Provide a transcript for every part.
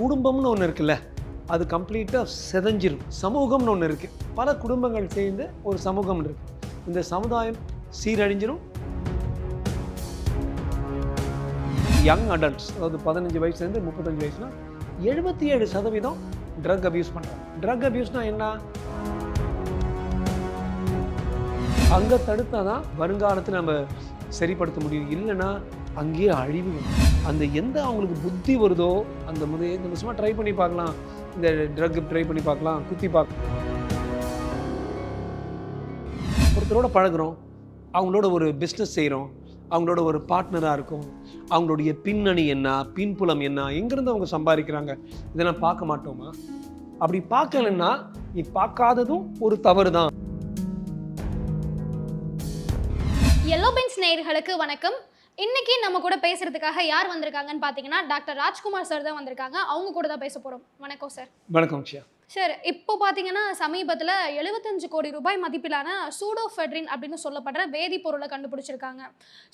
குடும்பம்னு ஒன்று இருக்குல்ல அது கம்ப்ளீட்டாக செதஞ்சிரும். சமூகம்னு ஒன்று இருக்குது பல குடும்பங்கள் சேர்ந்து ஒரு சமூகம் இருக்கு. இந்த சமுதாயம் சீரழிஞ்சிரும். யங் அடல்ட்ஸ் அதாவது பதினஞ்சு வயசுலேருந்து முப்பத்தஞ்சு வயசுனா எழுபத்தி ஏழு சதவீதம் ட்ரக் அப்யூஸ் பண்ணுறாங்க ட்ரக் அப்யூஸ்னால் என்ன? அங்கே தடுத்தால் தான் வருங்காலத்தில் நம்ம சரிப்படுத்த முடியும். இல்லைன்னா அங்கேயே அழிவு அந்த எந்த அவங்களுக்கு புத்தி வருதோ அந்த முதல் நம்ம சும்மா ட்ரை பண்ணி பார்க்கலாம். இந்த ட்ரக் ட்ரை பண்ணி பார்க்கலாம் குத்தி பார்க்கலாம் ஒருத்தரோட பழகுறோம். அவங்களோட ஒரு பிஸ்னஸ் செய்கிறோம் அவங்களோட ஒரு பார்ட்னராக இருக்கும். அவங்களுடைய பின்னணி என்ன பின்புலம் என்ன எங்கேருந்து அவங்க சம்பாதிக்கிறாங்க இதெல்லாம் பார்க்க மாட்டோமா? அப்படி பார்க்கலன்னா நீ பார்க்காததும் ஒரு தவறு தான் எல்லோ பென்ஸ் நேயர்களுக்கு வணக்கம். இன்னைக்கு நம்ம கூட பேசுறதுக்காக யார் வந்திருக்காங்கன்னு பார்த்தீங்கன்னா டாக்டர் ராஜ்குமார் சார் தான் வந்திருக்காங்க. அவங்க கூட தான் பேச போறோம். வணக்கம் சார் வணக்கம் சார் இப்போ பார்த்தீங்கன்னா சமீபத்தில் எழுபத்தஞ்சு கோடி ரூபாய் மதிப்பிலான சூடோஃபெட்ரின் அப்படின்னு சொல்லப்படுற வேதிப்பொருளை கண்டுபிடிச்சிருக்காங்க.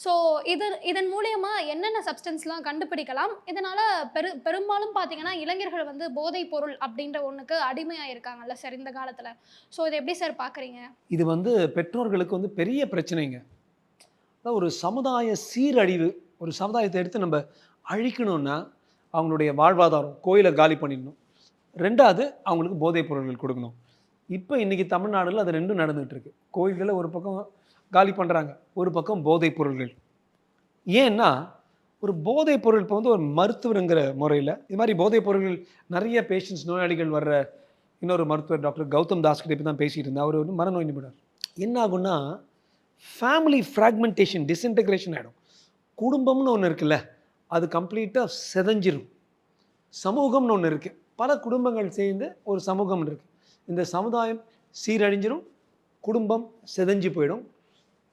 ஸோ இது இதன் மூலியமா என்னென்ன சப்ஸ்டன்ஸ்லாம் கண்டுபிடிக்கலாம்? இதனால பெரு பெரும்பாலும் பார்த்தீங்கன்னா இளைஞர்கள் வந்து போதைப் பொருள் அப்படின்ற ஒன்றுக்கு அடிமையாக இருக்காங்கல்ல சார் இந்த காலத்தில். ஸோ இதை எப்படி சார் பார்க்குறீங்க இது வந்து பெற்றோர்களுக்கு வந்து பெரிய பிரச்சனைங்க. அதாவது ஒரு சமுதாய சீரழிவு ஒரு சமுதாயத்தை எடுத்து நம்ம அழிக்கணும்னா அவங்களுடைய வாழ்வாதாரம் கோயிலை காலி பண்ணிடணும். ரெண்டாவது அவங்களுக்கு போதைப் பொருட்கள் கொடுக்கணும். இப்போ இன்றைக்கி தமிழ்நாடுல அது ரெண்டும் நடந்துகிட்ருக்கு கோயில்களை ஒரு பக்கம் காலி பண்ணுறாங்க ஒரு பக்கம் போதைப் பொருள்கள். ஏன்னா ஒரு போதைப் பொருள் இப்போ வந்து ஒரு மருத்துவருங்கிற முறையில் இது மாதிரி போதைப் பொருள்கள் நிறைய பேஷண்ட்ஸ் நோயாளிகள் வர்ற இன்னொரு மருத்துவர் டாக்டர் கௌதம் தாஸ் கிட்ட இப்போ தான் பேசிகிட்டு இருந்தேன் அவர் வந்து மனநோய் நிபுணர். என்ன ஆகும்னா ஃபேமிலி ஃப்ராக்மெண்டேஷன் டிஸ்இன்டகிரேஷன் ஆகிடும் குடும்பம்னு ஒன்று இருக்குல்ல அது கம்ப்ளீட்டாக செதஞ்சிரும். சமூகம்னு ஒன்று இருக்குது பல குடும்பங்கள் சேர்ந்து ஒரு சமூகம் இருக்குது இந்த சமுதாயம் சீரழிஞ்சிரும் குடும்பம் செதஞ்சு போயிடும்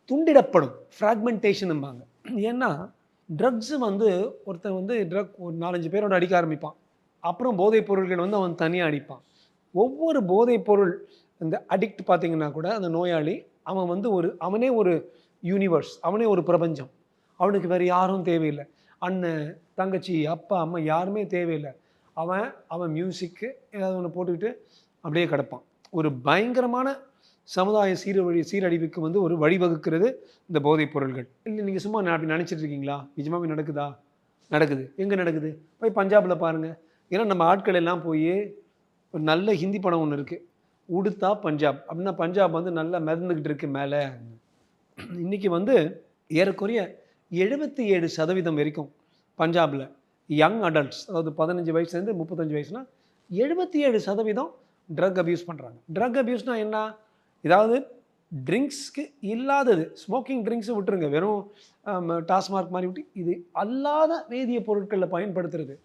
துண்டிடப்படும். ஃப்ராக்மெண்டேஷனும்பாங்க ஏன்னா ட்ரக்ஸு வந்து ஒருத்தன் வந்து ட்ரக் ஒரு நாலஞ்சு பேரோட அடிக்க ஆரம்பிப்பான். அப்புறம் போதைப் பொருள்கள் வந்து அவன் தனியாக அடிப்பான். ஒவ்வொரு போதைப் பொருள் இந்த அடிக்ட் பார்த்தீங்கன்னா கூட அந்த நோயாளி அவன் வந்து ஒரு அவனே ஒரு யூனிவர்ஸ் அவனே ஒரு பிரபஞ்சம். அவனுக்கு வேறு யாரும் தேவையில்லை. அண்ணன் தங்கச்சி அப்பா அம்மா யாருமே தேவையில்லை. அவன் அவன் மியூசிக்கு ஏதாவது ஒன்று போட்டுக்கிட்டு அப்படியே கிடப்பான். ஒரு பயங்கரமான சமுதாய சீரழி சீரழிவுக்கு வந்து ஒரு வழிவகுக்கிறது இந்த போதைப் பொருள்கள். இல்லை நீங்கள் சும்மா நான் அப்படி நினச்சிட்டு இருக்கீங்களா? நிஜமாவே நடக்குதா? நடக்குது. எங்கே நடக்குது? போய் பஞ்சாபில் பாருங்கள் ஏன்னா நம்ம ஆட்கள் எல்லாம் போய் ஒரு நல்ல ஹிந்தி படம் ஒன்று இருக்குது உடுத்தா பஞ்சாப். அப்படின்னா பஞ்சாப் வந்து நல்லா மிதந்துக்கிட்டு இருக்கு மேலே. இன்றைக்கி வந்து ஏறக்குறைய எழுபத்தி ஏழு சதவீதம் வரைக்கும் பஞ்சாபில் யங் அடல்ட்ஸ் அதாவது பதினஞ்சு வயசுலேருந்து முப்பத்தஞ்சு வயசுனா எழுபத்தி ஏழு சதவீதம் ட்ரக் அப்யூஸ் பண்ணுறாங்க ட்ரக் அப்யூஸ்னால் என்ன? ஏதாவது ட்ரிங்க்ஸ்க்கு இல்லாதது ஸ்மோக்கிங் ட்ரிங்க்ஸை விட்டுருங்க. வெறும் டாஸ்மார்க் மாதிரி விட்டு இது அல்லாத வேதிய பொருட்களில் பயன்படுத்துறது.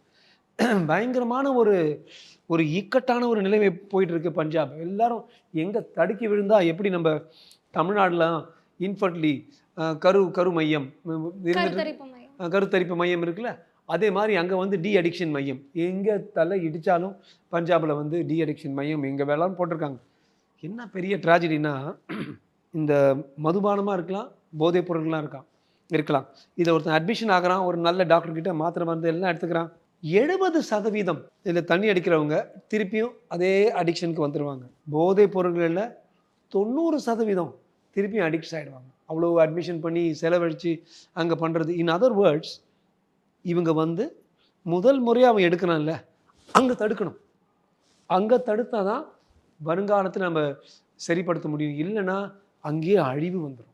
பயங்கரமான ஒரு ஒரு இக்கட்டான ஒரு நிலைமை போயிட்டு இருக்கு பஞ்சாப். எல்லாரும் எங்கே தடுக்கி விழுந்தா எப்படி நம்ம தமிழ்நாட்டில் இன்ஃபர்ட்லி கரு கரு மையம் கருத்தரிப்பு மையம். இருக்குல்ல? அதே மாதிரி அங்கே வந்து டி அடிக்ஷன் மையம். எங்கே தலை இடித்தாலும் பஞ்சாபில் வந்து டி அடிக்ஷன் மையம் எங்கே வேளான்னு போட்டிருக்காங்க. என்ன பெரிய ட்ராஜடினா இந்த மதுபானமாக இருக்கலாம் போதைப் பொருட்களாக இருக்கான் இருக்கலாம். இதில் ஒருத்தன் அட்மிஷன் ஆகுறான் ஒரு நல்ல டாக்டர் கிட்ட மாத்திரை மருந்து எல்லாம் எடுத்துக்கிறான். எழுபது சதவீதம் இதில் தண்ணி அடிக்கிறவங்க திருப்பியும் அதே அடிக்ஷனுக்கு வந்துடுவாங்க போதைப் பொருட்களில் தொண்ணூறு சதவீதம் திருப்பியும் அடிக்ட்ஸ் ஆகிடுவாங்க அவ்வளோ அட்மிஷன் பண்ணி செலவழித்து அங்கே பண்ணுறது இன் அதர் வேர்ட்ஸ் இவங்க வந்து முதல் முறையாக அவன் எடுக்கிறான்ல அங்கே தடுக்கணும். அங்கே தடுத்தால் தான் வருங்காலத்தில் நம்ம சரிப்படுத்த முடியும். இல்லைன்னா அங்கேயே அழிவு வந்துடும்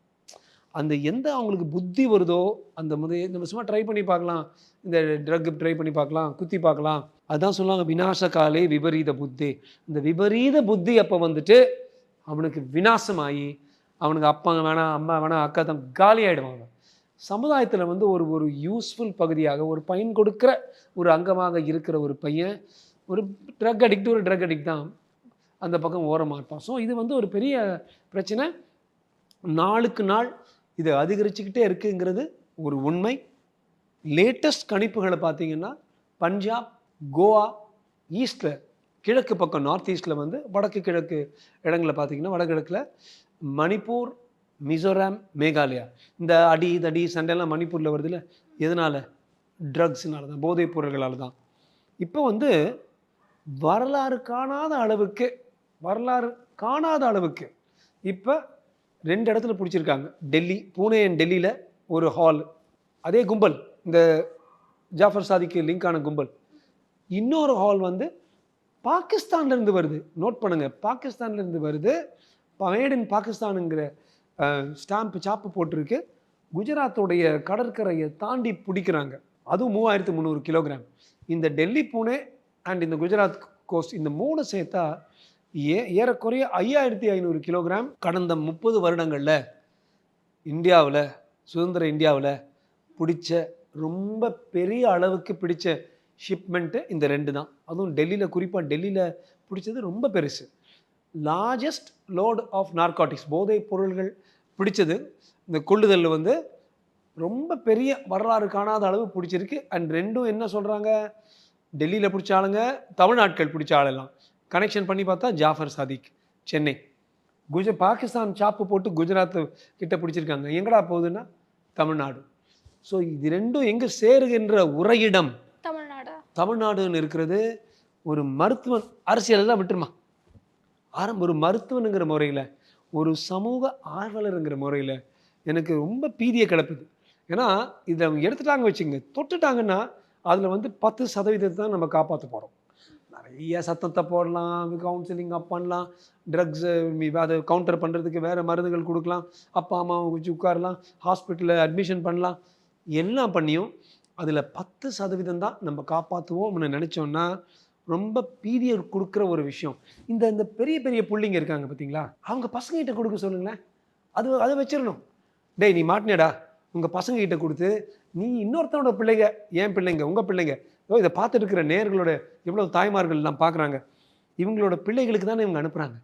அந்த எந்த அவங்களுக்கு புத்தி வருதோ அந்த முதல் நம்ம சும்மா ட்ரை பண்ணி பார்க்கலாம். இந்த ட்ரக் ட்ரை பண்ணி பார்க்கலாம் குத்தி பார்க்கலாம். அதான் சொல்லுவாங்க விநாச காலே விபரீத புத்தி. இந்த விபரீத புத்தி அப்போ வந்துட்டு அவனுக்கு வினாசமாகி அவனுக்கு அப்பா வேணாம் அம்மா வேணாம் அக்கா தான் காலி ஆகிடுவாங்க சமுதாயத்தில் வந்து ஒரு ஒரு யூஸ்ஃபுல் பகுதியாக ஒரு பயன் கொடுக்குற ஒரு அங்கமாக இருக்கிற ஒரு பையன் ஒரு ட்ரக் அடிக்ட் ஒரு ட்ரக் அடிக்ட் தான் அந்த பக்கம் ஓரமாக இருப்பான். ஸோ இது வந்து ஒரு பெரிய பிரச்சனை. நாளுக்கு நாள் இது அதிகரிச்சுக்கிட்டே இருக்குங்கிறது ஒரு உண்மை. லேட்டஸ்ட் கணிப்புகளை பார்த்தீங்கன்னா பஞ்சாப் கோவா ஈஸ்டில் கிழக்கு பக்கம் நார்த் ஈஸ்டில் வந்து வடக்கு கிழக்கு இடங்களில் பார்த்தீங்கன்னா வடகிழக்கில் மணிப்பூர் மிசோராம் மேகாலயா. இந்த அடி தடி சண்டைலாம் மணிப்பூரில் வருதுல்ல? எதனால்? ட்ரக்ஸ்னால தான் போதைப் பொருள்களால் தான். இப்போ வந்து வரலாறு காணாத அளவுக்கு வரலாறு காணாத அளவுக்கு இப்போ ரெண்டு இடத்துல பிடிச்சிருக்காங்க. டெல்லி பூனே அண்ட் டெல்லியில் ஒரு ஹால் அதே கும்பல் இந்த ஜாஃபர் சாதிக்கு லிங்கான கும்பல். இன்னொரு ஹால் வந்து பாகிஸ்தான்லேருந்து வருது. நோட் பண்ணுங்க பாகிஸ்தான்லேருந்து வருது. மேட் இன் பாகிஸ்தானுங்கிற ஸ்டாம்ப் சாப்பு போட்டிருக்கு. குஜராத்தோடைய கடற்கரையை தாண்டி பிடிக்கிறாங்க. அதுவும் மூவாயிரத்து முந்நூறு கிலோகிராம் இந்த டெல்லி பூனே அண்ட் இந்த குஜராத் கோஸ்ட் இந்த மூணு சேர்த்தா ஏ ஏறக்குறைய ஐயாயிரத்தி ஐநூறு கிலோகிராம் கடந்த முப்பது வருடங்களில் இந்தியாவில் சுதந்திர இந்தியாவில் பிடிச்ச ரொம்ப பெரிய அளவுக்கு பிடிச்ச ஷிப்மெண்ட்டு இந்த ரெண்டு தான். அதுவும் டெல்லியில் குறிப்பாக டெல்லியில் பிடிச்சது ரொம்ப பெருசு. லார்ஜஸ்ட் லோடு ஆஃப் நார்காட்டிக்ஸ் போதைப் பொருள்கள் பிடிச்சது. இந்த கொள்ளுதல் வந்து ரொம்ப பெரிய வரலாறு காணாத அளவு பிடிச்சிருக்கு. அண்ட் ரெண்டும் என்ன சொல்கிறாங்க டெல்லியில் பிடிச்ச ஆளுங்க தமிழ்நாட்கள் பிடிச்ச ஆளெல்லாம். கனெக்ஷன் பண்ணி பார்த்தா ஜாஃபர் சாதிக் சென்னை. குஜ பாகிஸ்தான் சாப்பு போட்டு குஜராத் கிட்ட பிடிச்சிருக்காங்க. எங்கடா போகுதுன்னா தமிழ்நாடு. ஸோ இது ரெண்டும் எங்கே சேருகின்ற உரையிடம் தமிழ்நாடு? தமிழ்நாடுன்னு இருக்கிறது ஒரு மருத்துவன் அரசியல் எல்லாம் விட்டுருமா? ஆரம்ப ஒரு மருத்துவனுங்கிற முறையில் ஒரு சமூக ஆர்வலருங்கிற முறையில் எனக்கு ரொம்ப பீதியை கிளப்புது. ஏன்னா இதை அவங்க எடுத்துட்டாங்க வச்சுங்க தொட்டுட்டாங்கன்னா அதில் வந்து பத்து சதவீதத்தை தான் நம்ம காப்பாற்ற போகிறோம் நிறைய சத்தத்தை போடலாம் கவுன்சிலிங் அப் பண்ணலாம் ட்ரக்ஸு அதை கவுண்டர் பண்ணுறதுக்கு வேறு மருந்துகள் கொடுக்கலாம் அப்பா அம்மாவை வச்சு உட்காரலாம் ஹாஸ்பிட்டலில் அட்மிஷன் பண்ணலாம். எல்லாம் பண்ணியும் அதில் பத்து சதவீதம் தான் நம்ம காப்பாற்றுவோம்னு நினச்சோன்னா ரொம்ப பீரியர் கொடுக்குற ஒரு விஷயம். இந்த இந்த பெரிய பெரிய புள்ளிங்க இருக்காங்க பார்த்தீங்களா அவங்க பசங்ககிட்ட கொடுக்க சொல்லுங்களேன். அது அதை வச்சிடணும். டேய் நீ மாட்டினேடா. உங்கள் பசங்ககிட்ட கொடுத்து நீ இன்னொருத்தனோட பிள்ளைங்க என் பிள்ளைங்க உங்கள் பிள்ளைங்க இதை பார்த்துட்டு இருக்கிற நேர்களோட எவ்வளோ தாய்மார்கள் எல்லாம் பார்க்குறாங்க. இவங்களோட பிள்ளைகளுக்கு தானே இவங்க அனுப்புகிறாங்க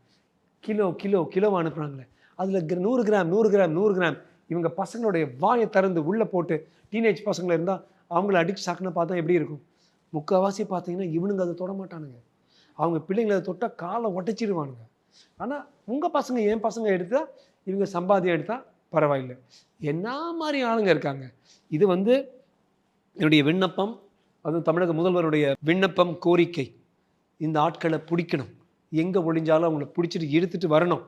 கிலோ கிலோ கிலோவாக அனுப்புகிறாங்களே அதில் நூறு கிராம் நூறு கிராம் நூறு கிராம் இவங்க பசங்களுடைய வாயை திறந்து உள்ளே போட்டு டீனேஜ் பசங்களை இருந்தால் அவங்கள அடிச்சு சாக்குன்னு பார்த்தா எப்படி இருக்கும்? முக்கால்வாசி பார்த்தீங்கன்னா இவனுங்க அதை தொட மாட்டானுங்க. அவங்க பிள்ளைங்களை அதை தொட்டால் காலை உடைச்சிடுவானுங்க ஆனால் உங்கள் பசங்க என் பசங்க எடுத்தால் இவங்க சம்பாதியம் எடுத்தால் பரவாயில்லை. என்ன மாதிரி ஆளுங்க இருக்காங்க? இது வந்து என்னுடைய விண்ணப்பம் அதுவும் தமிழக முதல்வருடைய விண்ணப்பம் கோரிக்கை. இந்த ஆட்களை பிடிக்கணும். எங்கே ஒழிஞ்சாலும் அவங்கள பிடிச்சிட்டு இழுத்துட்டு வரணும்.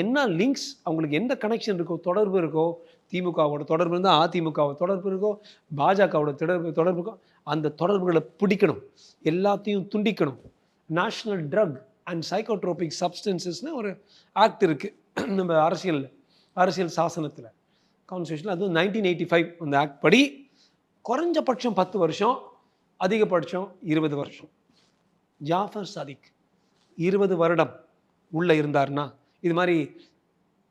என்ன லிங்க்ஸ் அவங்களுக்கு எந்த கனெக்ஷன் இருக்கோ தொடர்பு இருக்கோ திமுகவோட தொடர்பு இருந்தால் அதிமுகவோட தொடர்பு இருக்கோ பாஜகவோட தொடர்பு தொடர்பு இருக்கோ அந்த தொடர்புகளை பிடிக்கணும். எல்லாத்தையும் துண்டிக்கணும். நேஷ்னல் ட்ரக் அண்ட் சைக்கோட்ரோபிக் சப்ஸ்டன்சஸ்னு ஒரு ஆக்ட் இருக்குது நம்ம அரசியலில் அரசியல் சாசனத்தில். கான்ஸ்டியூஷனில் அதுவும் நைன்டீன் எயிட்டி ஃபைவ் அந்த ஆக்ட் படி. குறைஞ்சபட்சம் பத்து வருஷம் அதிகபட்சம் இருபது வருஷம். ஜாஃபர் சாதிக் இருபது வருடம் உள்ளே இருந்தார்னா இது மாதிரி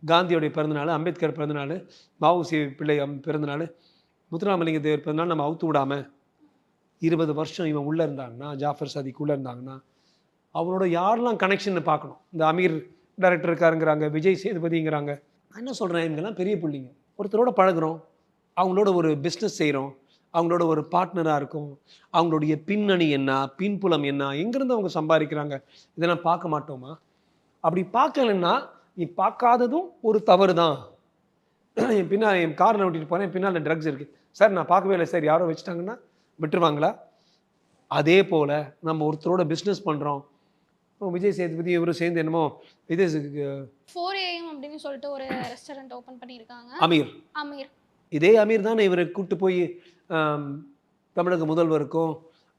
காந்தியோடைய பிறந்தநாள் அம்பேத்கர் பிறந்தநாள் மாவுசி பிள்ளை பிறந்தநாள் முத்துராமலிங்க தேவர் பிறந்தநாள் நம்ம அவுத்து விடாமல் இருபது வருஷம் இவன் உள்ளே இருந்தாங்கன்னா ஜாஃபர் சாதிக் உள்ளே இருந்தாங்கன்னா அவரோட யாரெல்லாம் கனெக்ஷன் பார்க்கணும். இந்த அமீர் டைரக்டர் இருக்காருங்கிறாங்க விஜய் சேதுபதிங்கிறாங்க. நான் என்ன சொல்கிறேன் இவங்கெல்லாம் பெரிய பிள்ளைங்க. ஒருத்தரோட பழகுறோம். அவங்களோட ஒரு பிஸ்னஸ் செய்கிறோம் அவங்களோட ஒரு பார்ட்னராக இருக்கும். அவங்களுடைய பின்னணி என்ன பின்புலம் என்ன எங்கேருந்து அவங்க சம்பாதிக்கிறாங்க இதெல்லாம் பார்க்க மாட்டோமா? அப்படி பார்க்கலன்னா நீ பார்க்காததும் ஒரு தவறு தான் என் பின்னால் என் காரில் ஓட்டிட்டு போனேன் பின்னால் ட்ரக்ஸ் இருக்குது சார் நான் பார்க்கவே இல்லை சார். யாரோ வச்சுட்டாங்கன்னா விட்டுருவாங்களா? அதே போல் நம்ம ஒருத்தரோட பிஸ்னஸ் பண்ணுறோம் விஜய் சேதுபதி இவரும் சேர்ந்து என்னமோ இது ஃபோர் ஏஎம் அப்படின்னு சொல்லிட்டு ஒரு ரெஸ்டாரண்ட் ஓப்பன் பண்ணியிருக்காங்க. அமீர். அமீர். இதே அமீர் தானே இவரை கூப்பிட்டு போய் தமிழக முதல்வருக்கும்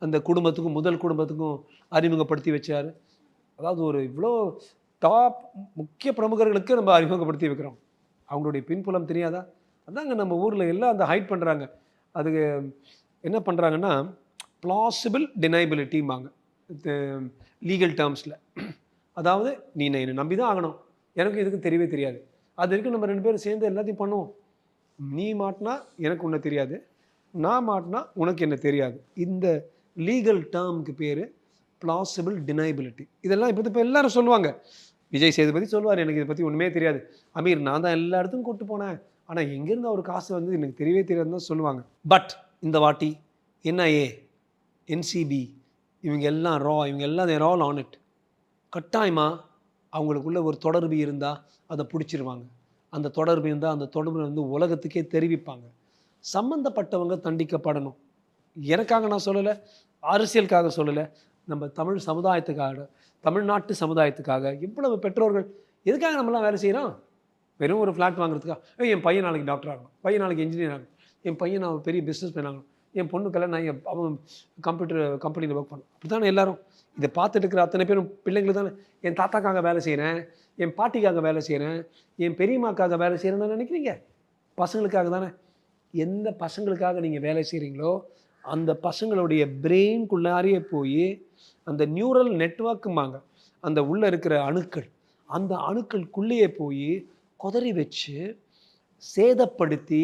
அந்த குடும்பத்துக்கும் முதல் குடும்பத்துக்கும் அறிமுகப்படுத்தி வச்சார். அதாவது ஒரு இவ்வளோ டாப் முக்கிய பிரமுகர்களுக்கு நம்ம அறிமுகப்படுத்தி வைக்கிறோம். அவங்களுடைய பின்புலம் தெரியாதா? அதாங்க நம்ம ஊரில் எல்லாம் அந்த ஹைட் பண்ணுறாங்க அதுக்கு என்ன பண்ணுறாங்கன்னா பிளாசிபிள் டினைபிலிட்டிம்பாங்க லீகல் டேர்ம்ஸில் அதாவது நீ என்னை நம்பி தான் ஆகணும். எனக்கு இதுக்கு தெரியவே தெரியாது. அது வரைக்கும் நம்ம ரெண்டு பேரும் சேர்ந்து எல்லாத்தையும் பண்ணுவோம். நீ மாட்டினா எனக்கு உன்னை தெரியாது நான் மாட்டினா உனக்கு என்ன தெரியாது. இந்த லீகல் டேர்முக்கு பேர் பிளாசிபிள் டினைபிலிட்டி இதெல்லாம் இப்போ இப்போ எல்லாரும் சொல்லுவாங்க. விஜய் சேதுபதி சொல்லுவார் எனக்கு இதை பற்றி ஒன்றுமே தெரியாது. அமீர் நான் தான் எல்லா இடத்துக்கும் கூட்டு போனேன். ஆனால் எங்கேருந்து அவர் காசு வந்து எனக்கு தெரியவே தெரியாதுன்னு தான் சொல்லுவாங்க. பட் இந்த வாட்டி என்ஐஏ என்சிபி இவங்க எல்லாம் ரா இவங்க எல்லாம் தேர் ஆல் ஆன் இட் கட்டாயமாக அவங்களுக்குள்ள ஒரு தொடர்பு இருந்தால் அதை பிடிச்சிருவாங்க. அந்த தொடர்பு இருந்தால் அந்த தொடர்பு வந்து உலகத்துக்கே தெரிவிப்பாங்க. சம்மந்தப்பட்டவங்க தண்டிக்கப்படணும். எனக்காக நான் சொல்லலை அரசியலுக்காக சொல்லலை. நம்ம தமிழ் சமுதாயத்துக்காக தமிழ்நாட்டு சமுதாயத்துக்காக இவ்வளவு பெற்றோர்கள் எதுக்காக நம்மலாம் வேலை செய்கிறோம் வெறும் ஒரு ஃப்ளாட் வாங்குறதுக்காக என் பையன் நாளைக்கு டாக்டர் ஆகணும். பையன் நாளைக்கு இன்ஜினியர் ஆகணும். என் பையன் நான் பெரிய பிஸ்னஸ் மேன் ஆகணும். என் பொண்ணுக்கெல்லாம் நான் என் அவன் கம்ப்யூட்டர் கம்பெனியில் ஒர்க் பண்ணணும். அப்படி தானே எல்லாரும்? இதை பார்த்துட்டு இருக்கிற அத்தனை பேரும் பிள்ளைங்களுக்கு தானே என் தாத்தாக்காக வேலை செய்கிறேன் என் பாட்டிக்காக வேலை செய்கிறேன் என் பெரியம்மாக்காக வேலை செய்கிறேன்னு நினைக்கிறீங்க? பசங்களுக்காக தானே? எந்த பசங்களுக்காக நீங்கள் வேலை செய்கிறீங்களோ அந்த பசங்களுடைய பிரெயின்குள்ளாரியே போய் அந்த நியூரல் நெட்வொர்க்குமாங்க அந்த உள்ளே இருக்கிற அணுக்கள் அந்த அணுக்களுக்குள்ளேயே போய் குதறி வச்சு சேதப்படுத்தி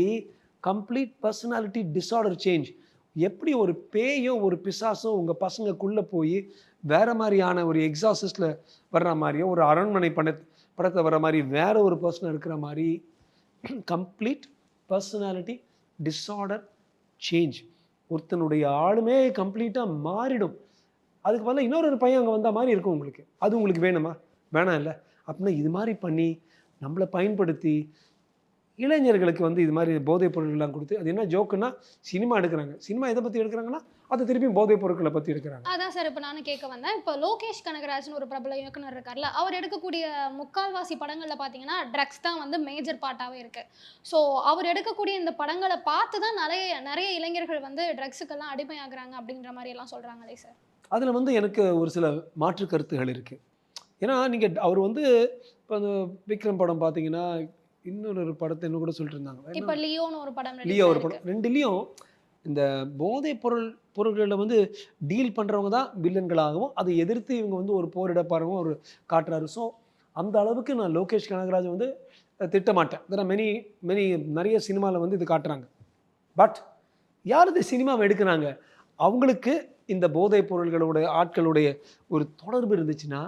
கம்ப்ளீட் பர்சனாலிட்டி டிஸார்டர் சேஞ்ச் எப்படி ஒரு பேயோ ஒரு பிசாசோ உங்கள் பசங்கக்குள்ளே போய் வேற மாதிரியான ஒரு எக்ஸாசிஸ்டில் வர்ற மாதிரியோ ஒரு அரண்மனை பட படத்தை வர மாதிரி வேறு ஒரு பர்சன் இருக்கிற மாதிரி கம்ப்ளீட் பர்சனாலிட்டி டிஸார்டர் சேஞ்ச் ஒருத்தனுடைய ஆளுமே கம்ப்ளீட்டாக மாறிடும். அதுக்கு பதிலாக இன்னொரு ஒரு பையன் அங்கே வந்த மாதிரி இருக்கும் உங்களுக்கு. அது உங்களுக்கு வேணுமா? வேணாம் இல்லை அப்படின்னா இது மாதிரி பண்ணி நம்மளை பயன்படுத்தி இளைஞர்களுக்கு வந்து இது மாதிரி போதைப் பொருட்கள்லாம் கொடுத்து அது என்ன ஜோக்குன்னா சினிமா எடுக்கிறாங்க. சினிமா எதை பற்றி எடுக்கிறாங்கன்னா அது திருப்பி போதைப் பொருட்களை பற்றி எடுக்கிறாங்க. அதான் சார் இப்போ நானும் கேட்க வந்தேன். இப்போ லோகேஷ் கனகராஜ்னு ஒரு பிரபல இயக்குனர் இருக்கார்ல அவர் எடுக்கக்கூடிய முக்கால்வாசி படங்களில் பார்த்தீங்கன்னா ட்ரக்ஸ் தான் வந்து மேஜர் பார்ட்டாகவே இருக்கு. ஸோ அவர் எடுக்கக்கூடிய இந்த படங்களை பார்த்து தான் நிறைய நிறைய இளைஞர்கள் வந்து ட்ரக்ஸுக்கெல்லாம் அடிமையாகிறாங்க அப்படின்ற மாதிரி எல்லாம் சொல்கிறாங்களே சார் அதில் வந்து எனக்கு ஒரு சில மாற்று கருத்துகள் இருக்குது ஏன்னா நீங்கள் அவர் வந்து இப்போ அந்த விக்ரம் படம் பார்த்தீங்கன்னா இன்னொரு படத்தை இன்னும் கூட சொல்லிட்டு இருந்தாங்க இப்போ லியோன்னு ஒரு படம் லியோ ஒரு. படம். ரெண்டுலேயும் இந்த போதைப் பொருள் பொருள்களில் வந்து டீல் பண்ணுறவங்க தான் வில்லன்களாகவும் அதை எதிர்த்து இவங்க வந்து ஒரு போரிடப்பாரவும் ஒரு காட்டுறாரு. ஸோ அந்த அளவுக்கு நான் லோகேஷ் கனகராஜ் வந்து திட்டமாட்டேன். இதில் மெனி மெனி நிறைய சினிமாவில் வந்து இது காட்டுறாங்க. பட் யார் இந்த சினிமாவை எடுக்கிறாங்க? அவங்களுக்கு இந்த போதைப் பொருள்களோட ஆட்களுடைய ஒரு தொடர்பு இருந்துச்சுன்னா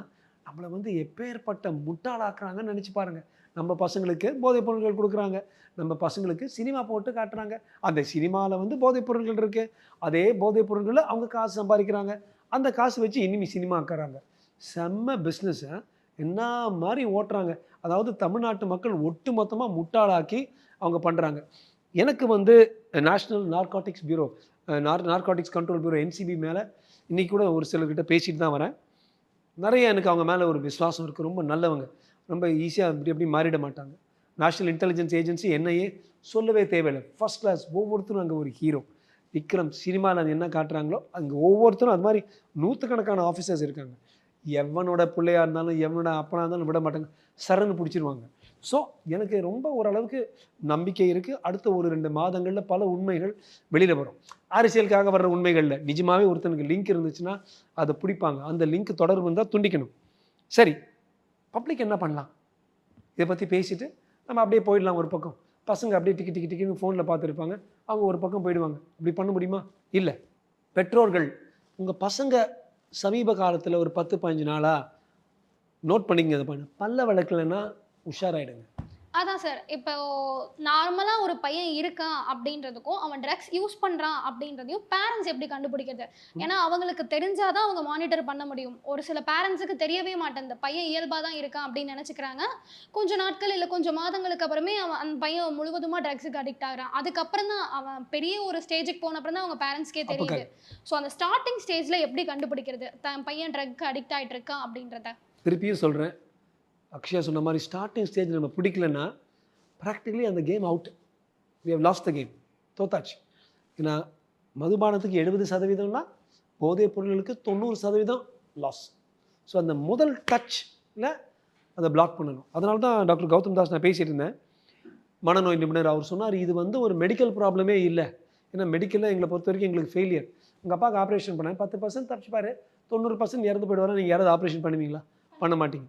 நம்மளை வந்து எப்பேற்பட்ட முட்டாளாக்குறாங்கன்னு நினச்சி பாருங்க. நம்ம பசங்களுக்கு போதைப் பொருட்கள் கொடுக்குறாங்க. நம்ம பசங்களுக்கு சினிமா போட்டு காட்டுறாங்க. அந்த சினிமாவில் வந்து போதைப் பொருட்கள் இருக்குது அதே போதைப் பொருட்களை அவங்க காசு சம்பாதிக்கிறாங்க. அந்த காசு வச்சு இனிமே சினிமா ஆக்குறாங்க. செம்ம பிஸ்னஸை என்ன மாதிரி ஓட்டுறாங்க? அதாவது தமிழ்நாட்டு மக்கள் ஒட்டு மொத்தமாக முட்டாளாக்கி அவங்க பண்ணுறாங்க எனக்கு வந்து national narcotics bureau nar narcotics control bureau NCB மேலே இன்றைக்கி கூட ஒரு சிலர்கிட்ட பேசிட்டு தான் வரேன். நிறைய எனக்கு அவங்க மேலே ஒரு விசுவாசம் இருக்குது ரொம்ப நல்லவங்க. ரொம்ப ஈஸியாக இப்படி அப்படி மாறிட மாட்டாங்க. நேஷ்னல் இன்டெலிஜென்ஸ் ஏஜென்சி என்னையே சொல்லவே தேவையில்லை. ஃபர்ஸ்ட் கிளாஸ் ஒவ்வொருத்தரும் அங்கே ஒரு ஹீரோ விக்ரம் சினிமாவில் அது என்ன காட்டுறாங்களோ அங்கே ஒவ்வொருத்தரும் அது மாதிரி நூற்றுக்கணக்கான ஆஃபீஸர்ஸ் இருக்காங்க. எவனோட பிள்ளையாக இருந்தாலும் எவனோட அப்பனா இருந்தாலும் விட மாட்டாங்க. சரன்னு பிடிச்சிருவாங்க. ஸோ எனக்கு ரொம்ப ஓரளவுக்கு நம்பிக்கை இருக்குது அடுத்த ஒரு ரெண்டு மாதங்களில் பல உண்மைகள் வெளியில் வரும். அரசியலுக்காக வர்ற உண்மைகளில் நிஜமாவே ஒருத்தனுக்கு லிங்க் இருந்துச்சுன்னா அதை பிடிப்பாங்க. அந்த லிங்க் தொடர்பு இருந்தால் துண்டிக்கணும். சரி பப்ளிக் என்ன பண்ணலாம்? இதை பற்றி பேசிட்டு நம்ம அப்படியே போயிடலாம் ஒரு பக்கம். பசங்க அப்படியே டிக்கி டிக்கி டிக்கின்னு ஃபோனில் பார்த்துருப்பாங்க. அவங்க ஒரு பக்கம் போயிடுவாங்க. இப்படி பண்ண முடியுமா? இல்லை. பெற்றோர்கள் உங்கள் பசங்க சமீப காலத்தில் ஒரு பத்து பதினஞ்சு நாளாக நோட் பண்ணிங்க அதை பண்ண பல்ல விளக்கலைன்னா உஷாராயிடுங்க. அதான் சார் இப்போ நார்மலாக ஒரு பையன் இருக்கான் அப்படின்றதுக்கும் அவன் ட்ரக்ஸ் யூஸ் பண்ணுறான் அப்படின்றதையும் பேரண்ட்ஸ் எப்படி கண்டுபிடிக்கிறது? ஏன்னா அவங்களுக்கு தெரிஞ்சாதான் அவங்க மானிட்டர் பண்ண முடியும். ஒரு சில பேரண்ட்ஸுக்கு தெரியவே மாட்டேன். இந்த பையன் இயல்பாக தான் இருக்கான் அப்படின்னு நினச்சிக்கிறாங்க. கொஞ்சம் நாட்கள் இல்லை கொஞ்சம் மாதங்களுக்கு அப்புறமே அவன் அந்த பையன் முழுவதுமாக ட்ரக்ஸுக்கு அடிக்ட் ஆகுறான். அதுக்கப்புறம் தான் அவன் பெரிய ஒரு ஸ்டேஜுக்கு போன அப்புறம் தான் அவங்க பேரண்ட்ஸ்க்கே தெரியுது. ஸோ அந்த ஸ்டார்டிங் ஸ்டேஜில் எப்படி கண்டுபிடிக்கிறது? தன் பையன் ட்ரக் அடிக்ட் ஆகிட்டு இருக்கான் அப்படின்றத. திருப்பியும் சொல்கிறேன் அக்ஷயா சொன்ன மாதிரி ஸ்டார்டிங் ஸ்டேஜ் நம்ம பிடிக்கலன்னா ப்ராக்டிகலி அந்த game out we have lost the game தோத்தாச்சு. ஏன்னா மதுபானத்துக்கு எழுபது சதவீதம்னா போதைப் பொருள்களுக்கு தொண்ணூறு சதவீதம் லாஸ் ஸோ அந்த முதல் டச்சில் அதை பிளாக் பண்ணணும். அதனால தான் டாக்டர் கௌதம் தாஸ் நான் பேசிகிட்டு இருந்தேன் மனநோய் நிபுணர் அவர் சொன்னார் இது வந்து ஒரு மெடிக்கல் ப்ராப்ளமே இல்லை. ஏன்னா மெடிக்கலில் எங்களை பொறுத்த வரைக்கும் எங்களுக்கு ஃபெயிலியர் உங்கள் அப்பாவுக்கு ஆப்ரேஷன் பண்ணேன். பத்து பர்சன்ட் தப்பிச்சுப்பாரு தொண்ணூறு பர்சன்ட் இறந்து போயிடுவாரு. நீங்கள் யாராவது ஆப்ரேஷன் பண்ணுவீங்களா? பண்ண மாட்டீங்க.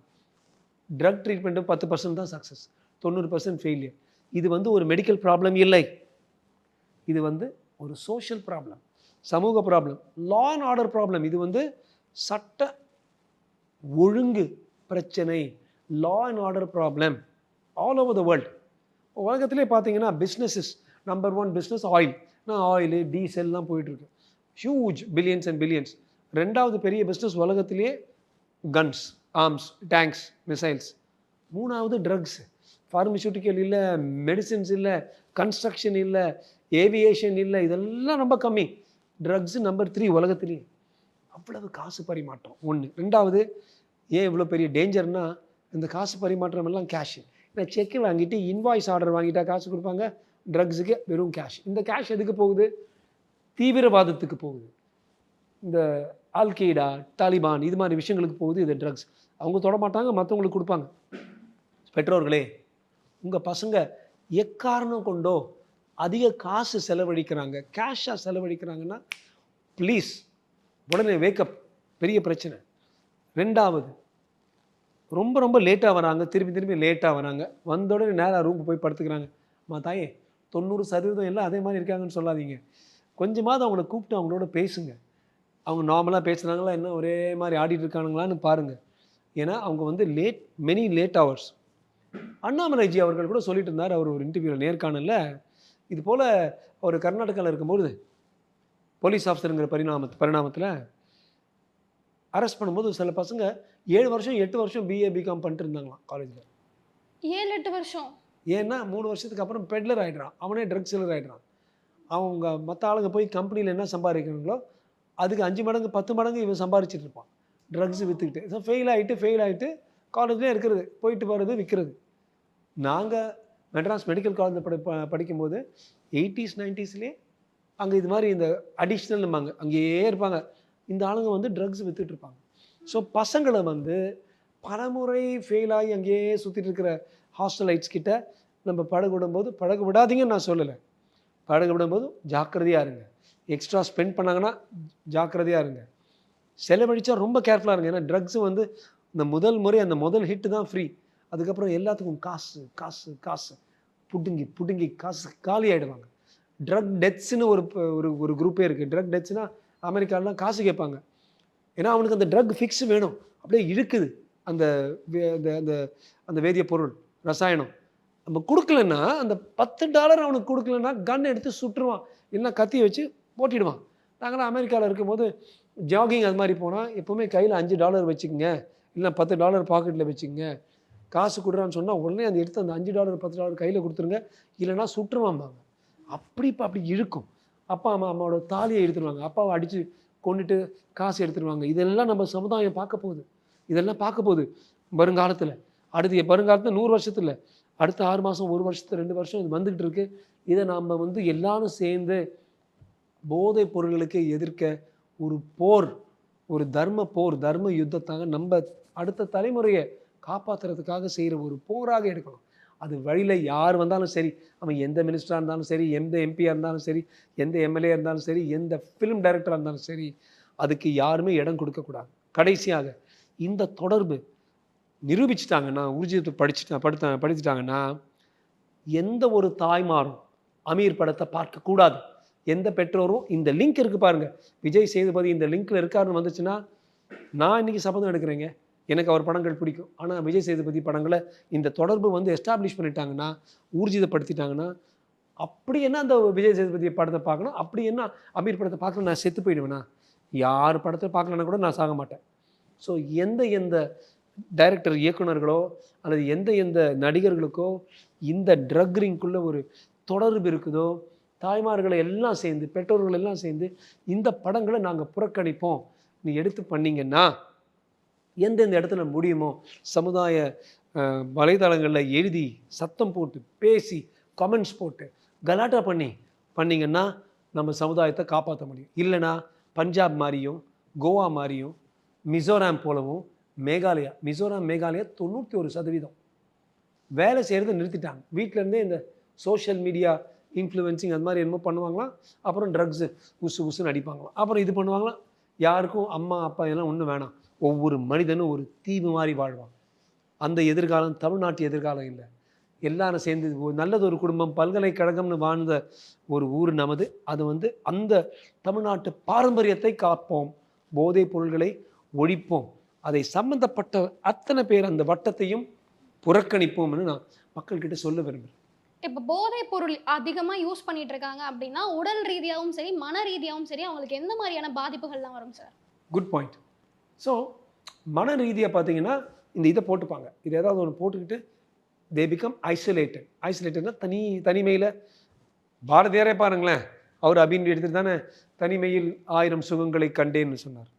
ட்ரக் ட்ரீட்மெண்ட்டு பத்து பர்சன்ட் தான் சக்ஸஸ் தொண்ணூறு பர்சன்ட் ஃபெயிலியர் இது வந்து ஒரு மெடிக்கல் ப்ராப்ளம் இல்லை. இது வந்து ஒரு சோஷியல் ப்ராப்ளம் சமூக problem law and order problem இது வந்து சட்ட ஒழுங்கு பிரச்சனை. Law and order problem all over the world உலகத்திலே பார்த்தீங்கன்னா businesses number one business oil நான் ஆயிலு டீசல்லாம் போயிட்டுருக்கு. ஹியூஜ் பில்லியன்ஸ் அண்ட் பில்லியன்ஸ் ரெண்டாவது பெரிய பிஸ்னஸ் உலகத்திலேயே கன்ஸ் ஆர்ம்ஸ் டேங்க்ஸ் மிசைல்ஸ் மூணாவது ட்ரக்ஸ் ஃபார்மசூட்டிக்கல் இல்லை மெடிசின்ஸ் இல்லை கன்ஸ்ட்ரக்ஷன் இல்லை ஏவியேஷன் இல்லை இதெல்லாம் ரொம்ப கம்மி. ட்ரக்ஸ் நம்பர் த்ரீ உலகத்துலேயே அவ்வளவு காசு பரிமாற்றம். ஒன்று ரெண்டாவது ஏன் இவ்வளோ பெரிய டேஞ்சர்னா இந்த காசு பரிமாற்றம் எல்லாம் கேஷ் இந்த செக்கு வாங்கிட்டு இன்வாய்ஸ் ஆர்டர் வாங்கிட்டா காசு கொடுப்பாங்க. ட்ரக்ஸுக்கு வெறும் கேஷ் இந்த கேஷ் எதுக்கு போகுது? தீவிரவாதத்துக்கு போகுது. இந்த அல்கெய்டா தாலிபான் இது மாதிரி விஷயங்களுக்கு போகுது இது ட்ரக்ஸ் அவங்க தொட மாட்டாங்க மற்றவங்களுக்கு கொடுப்பாங்க. பெற்றோர்களே உங்கள் பசங்க எக்காரணம் கொண்டோ அதிக காசு செலவழிக்கிறாங்க கேஷாக செலவழிக்கிறாங்கன்னா ப்ளீஸ் உடனே வேக்கப் பெரிய பிரச்சனை. ரெண்டாவது ரொம்ப ரொம்ப லேட்டாக வராங்க திரும்பி திரும்பி லேட்டாக வராங்க. வந்த உடனே நேராக ரூமுக்கு போய் படுத்துக்கிறாங்க. அம்மா தாயே தொண்ணூறு சதவீதம் எல்லாம் அதே மாதிரி இருக்காங்கன்னு சொல்லாதீங்க. கொஞ்சமாவது அவங்கள கூப்பிட்டு அவங்களோட பேசுங்க. அவங்க நார்மலாக பேசுனாங்களா என்ன ஒரே மாதிரி ஆடிட்டு இருக்கானுங்களான்னு பாருங்கள் ஏன்னா அவங்க வந்து late many late hours Annamalaiji அவர்கள் கூட சொல்லிட்டு இருந்தார் அவர் ஒரு இன்டர்வியூவில் நேர்காணலில். இது போல் அவர் கர்நாடகாவில் இருக்கும்போது போலீஸ் ஆஃபீஸருங்கிற பரிணாம பரிணாமத்தில் அரெஸ்ட் பண்ணும்போது சில பசங்க ஏழு வருஷம் எட்டு வருஷம் பிஏ பிகாம் பண்ணிட்டு இருந்தாங்களாம் காலேஜில் ஏழு எட்டு வருஷம்? ஏன்னா மூணு வருஷத்துக்கு அப்புறம் பெட்லர் ஆகிடுறான் அவனே ட்ரக்ஸ் செல்லர் ஆகிடுறான் அவங்க மற்ற ஆளுங்க போய் கம்பெனியில் என்ன சம்பாதிக்கிறாங்களோ அதுக்கு அஞ்சு மடங்கு பத்து மடங்கு இவன் சம்பாரிச்சிட்டு இருப்பான். ட்ரக்ஸ் விற்றுக்கிட்டு ஸோ ஃபெயில் ஆகிட்டு ஃபெயில் ஆகிட்டு காலேஜ்லேயே இருக்கிறது. போயிட்டு வர்றது விற்கிறது நாங்கள் மெட்ராஸ் மெடிக்கல் காலேஜில் படி படிக்கும்போது எயிட்டிஸ் நைன்டிஸ்லேயே அங்கே இது மாதிரி இந்த அடிஷ்னல் நம்மாங்க அங்கேயே இருப்பாங்க. இந்த ஆளுங்க வந்து ட்ரக்ஸ் வித்துட்டு இருப்பாங்க. ஸோ பசங்களை வந்து பலமுறை ஃபெயில் ஆகி அங்கேயே சுற்றிட்டு இருக்கிற ஹாஸ்டல் லைட்ஸ் கிட்ட நம்ம பழக விடும்போது பழக விடாதீங்கன்னு நான் சொல்லலை. பழக விடும்போது ஜாக்கிரதையாக இருங்க. எக்ஸ்ட்ரா ஸ்பெண்ட் பண்ணாங்கன்னா ஜாக்கிரதையாக இருங்க. செலவழிச்சா ரொம்ப கேர்ஃபுல்லாக இருங்க. ஏன்னா ட்ரக்ஸ் வந்து இந்த முதல் முறை அந்த முதல் ஹிட்டு தான் ஃப்ரீ அதுக்கப்புறம் எல்லாத்துக்கும் காசு காசு காசு. புடுங்கி புடுங்கி காசு காலி ஆகிடுவாங்க ட்ரக் டெத்ஸ்னு ஒரு ஒரு ஒரு குரூப்பே இருக்குது ட்ரக் டெத்ஸ்னால் அமெரிக்காலாம் காசு கேட்பாங்க. ஏன்னா அவனுக்கு அந்த ட்ரக் ஃபிக்ஸ் வேணும். அப்படியே இழுக்குது அந்த வே- அந்த அந்த அந்த பொருள் ரசாயனம். நம்ம கொடுக்கலன்னா அந்த பத்து டாலர் அவனுக்கு கொடுக்கலன்னா கன் எடுத்து சுட்டுருவான். இல்லைன்னா கத்தியை வச்சு ஓட்டிடுவான் நாங்களாம் அமெரிக்காவில் இருக்கும்போது ஜாகிங் அது மாதிரி போனால் எப்போவுமே கையில் அஞ்சு டாலர் வச்சுக்கோங்க. இல்லை பத்து டாலர் பாக்கெட்டில் வச்சுக்கோங்க. காசு கொடுறான்னு சொன்னால் உடனே அந்த எடுத்து அந்த அஞ்சு டாலர் பத்து டாலர் கையில் கொடுத்துருங்க. இல்லைன்னா சுட்டுருவாம்பாங்க அப்படி இப்போ அப்படி இழுக்கும் அப்பா அம்மா அம்மாவோட தாலியை எடுத்துருவாங்க. அப்பாவை அடித்து கொண்டுட்டு காசு எடுத்துருவாங்க. இதெல்லாம் நம்ம சமுதாயம் பார்க்க போகுது. இதெல்லாம் பார்க்க போகுது வருங்காலத்தில். அடுத்து வருங்காலத்தில் நூறு வருஷத்தில். அடுத்த ஆறு மாதம் ஒரு வருஷத்து ரெண்டு வருஷம் இது வந்துக்கிட்டு இருக்கு. இதை நாம் வந்து எல்லாரும் சேர்ந்து போதைப் பொருள்களுக்கு எதிர்க்க ஒரு போர் ஒரு தர்ம போர் தர்ம யுத்தத்தாக நம்ம அடுத்த தலைமுறையை காப்பாற்றுறதுக்காக செய்கிற ஒரு போராக எடுக்கணும். அது வழியில் யார் வந்தாலும் சரி அவன் எந்த மினிஸ்டராக இருந்தாலும் சரி எந்த எம்பியாக இருந்தாலும் சரி எந்த எம்எல்ஏ இருந்தாலும் சரி எந்த ஃபிலிம் டைரக்டராக இருந்தாலும் சரி அதுக்கு யாருமே இடம் கொடுக்கக்கூடாது கடைசியாக இந்த தொடர்பு நிரூபிச்சிட்டாங்கன்னா ஊர்ஜிதத்தை படிச்சுட்டா படுத்த படிச்சுட்டாங்கன்னா எந்த ஒரு தாய்மாரும் அமீர் படத்தை பார்க்கக்கூடாது எந்த பெற்றோரும் இந்த லிங்க் இருக்குது பாருங்கள் விஜய் சேதுபதி இந்த லிங்க்கில் இருக்காருன்னு வந்துச்சுன்னா நான் இன்னைக்கு சபதம் எடுக்கிறேங்க. எனக்கு அவர் படங்கள் பிடிக்கும். ஆனால் விஜய் சேதுபதி படங்களை இந்த தொடர்பு வந்து எஸ்டாப்ளிஷ் பண்ணிட்டாங்கன்னா ஊர்ஜிதப்படுத்திட்டாங்கன்னா அப்படி என்ன அந்த விஜய் சேதுபதி படத்தை பார்க்கணும்? அப்படி என்ன அமீர் படத்தை பார்க்கணும் நான் செத்து போயிடுவேனா? யார் படத்தை பார்க்கலன்னா கூட நான் சாக மாட்டேன். ஸோ எந்த எந்த டைரக்டர் இயக்குனர்களோ அல்லது எந்த எந்த நடிகர்களுக்கோ இந்த ட்ரக் ரிங்குள்ள ஒரு தொடர்பு இருக்குதோ தாய்மார்களை எல்லாம் சேர்ந்து பெற்றோர்கள் எல்லாம் சேர்ந்து இந்த படங்களை நாங்கள் புறக்கணிப்போம். நீ எடுத்து பண்ணிங்கன்னா எந்தெந்த இடத்துல முடியுமோ சமுதாய வலைதளங்களில் எழுதி சத்தம் போட்டு பேசி கமெண்ட்ஸ் போட்டு கலாட்டா பண்ணி பண்ணிங்கன்னா நம்ம சமுதாயத்தை காப்பாற்ற முடியும். இல்லைன்னா பஞ்சாப் மாதிரியும் கோவா மாதிரியும் மிசோராம் போலவும் மேகாலயா மிசோராம் மேகாலயா தொண்ணூற்றி ஒரு சதவீதம். வேலை செய்கிறத நிறுத்திட்டாங்க. வீட்டிலேருந்தே இந்த சோஷியல் மீடியா இன்ஃப்ளூயன்சிங் அது மாதிரி என்னமோ பண்ணுவாங்களாம் அப்புறம் ட்ரக்ஸு உசு உசுன்னு அடிப்பாங்களாம். அப்புறம் இது பண்ணுவாங்களாம் யாருக்கும் அம்மா அப்பா எல்லாம் ஒன்றும் வேணாம். ஒவ்வொரு மனிதனும் ஒரு தீவு மாதிரி வாழ்வான். அந்த எதிர்காலம் தமிழ்நாட்டு எதிர்காலம் இல்லை. எல்லாரும் சேர்ந்து ஒரு நல்லது ஒரு குடும்பம் பல்கலைக்கழகம்னு வாழ்ந்த ஒரு ஊர் நமது. அது வந்து அந்த தமிழ்நாட்டு பாரம்பரியத்தை காப்போம். போதைப் பொருள்களை ஒழிப்போம். அதை சம்பந்தப்பட்ட அத்தனை பேர் அந்த வட்டத்தையும் புறக்கணிப்போம்னு நான் மக்கள்கிட்ட சொல்ல விரும்புகிறேன் இப்போ போதைப் பொருள் அதிகமாக யூஸ் பண்ணிட்டு இருக்காங்க அப்படின்னா உடல் ரீதியாகவும் சரி மன ரீதியாகவும் சரி அவங்களுக்கு எந்த மாதிரியான பாதிப்புகள்லாம் வரும் சார்? குட் பாயிண்ட் ஸோ மன ரீதியாக பார்த்தீங்கன்னா இந்த இதை போட்டுப்பாங்க. இது ஏதாவது ஒன்று போட்டுக்கிட்டு தே பிகம் ஐசோலேட்டட் ஐசோலேட்டட்னா தனி தனிமையில் பாரதியாரே பாருங்களேன். அவர் அப்படின்னு எடுத்துட்டு தானே தனிமையில் ஆயிரம் சுகங்களை கண்டேன்னு சொன்னார்.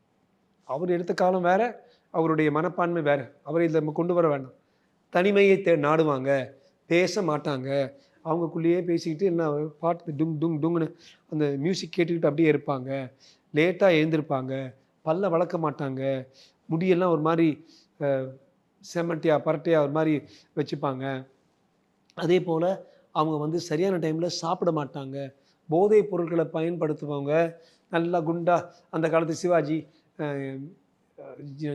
அவர் எடுத்த காலம் வேறு அவருடைய மனப்பான்மை வேறு. அவரை இதில் நம்ம கொண்டு வர வேண்டாம். தனிமையை தே நாடுவாங்க. பேச மாட்டாங்க. அவங்கக்குள்ளேயே பேசிக்கிட்டு என்ன பாட்டு டுங் டுங் டுங்னு அந்த மியூசிக் கேட்டுக்கிட்டு அப்படியே இருப்பாங்க. லேட்டாக எழுந்திருப்பாங்க. பல்ல வளர்க்க மாட்டாங்க. முடியெல்லாம் ஒரு மாதிரி செமட்டியாக பரட்டையாக ஒரு மாதிரி வச்சுப்பாங்க. அதே போல் அவங்க வந்து சரியான டைமில் சாப்பிட மாட்டாங்க. போதைப் பொருட்களை பயன்படுத்துவங்க நல்லா குண்டா அந்த காலத்து சிவாஜி ஜெ-